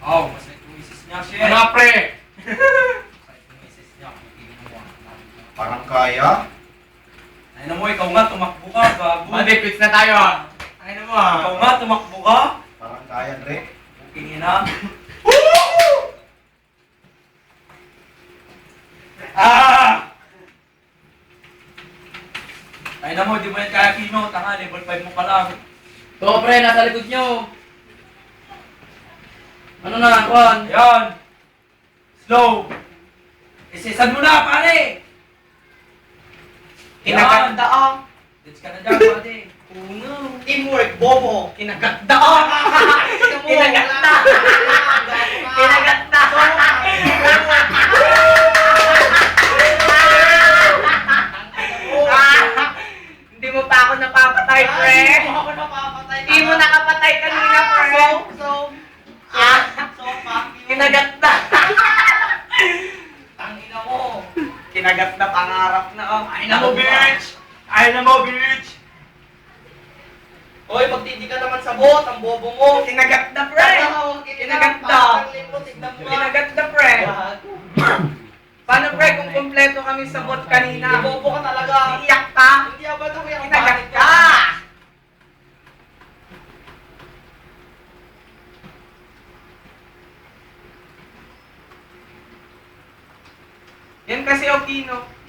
Oh, masay kong misis niya, shit. Ano pre? Masay kong misis niya. Parang kaya. Ay na mo, ikaw nga, tumakbo ka, gago. Mati, quits na tayo ah. Ay na mo ah. Ikaw nga, tumakbo ka. Parang kaya, Dre. Okay na. Ah! Ay na mo, di mo yan kaya kino. Tanga, level 5 mo pa lang. To pre, nasa likod nyo. Ano na, Juan? Ayan. Slow. Isisan mo na, pare. Kinaganda ang Ditch ka na dyan, pare. puno. Teamwork, bobo. Kinaganda ang. Kinaganda. Kinaganda. Ah, Hindi mo pa ako napapatay, pre. Hindi mo ako napapatay. Hindi mo nakapatay kanina, pre. You. kinaganda. Tangina mo. Kinaganda pangarap na, oh. Ay na mo, bitch. Ay na mo, bitch. Hoy, magtiti ka naman sa bot, ang bobo mo. Kinaganda, pre. Kinaganda. Tignan mo. Kinaganda, pre. Paano, pre, kung kumpleto kami sa bot kanina? Bobo ka talaga. Iiyak ka? Hindi ba ito yung Kinaganda. Yan kasi Okino.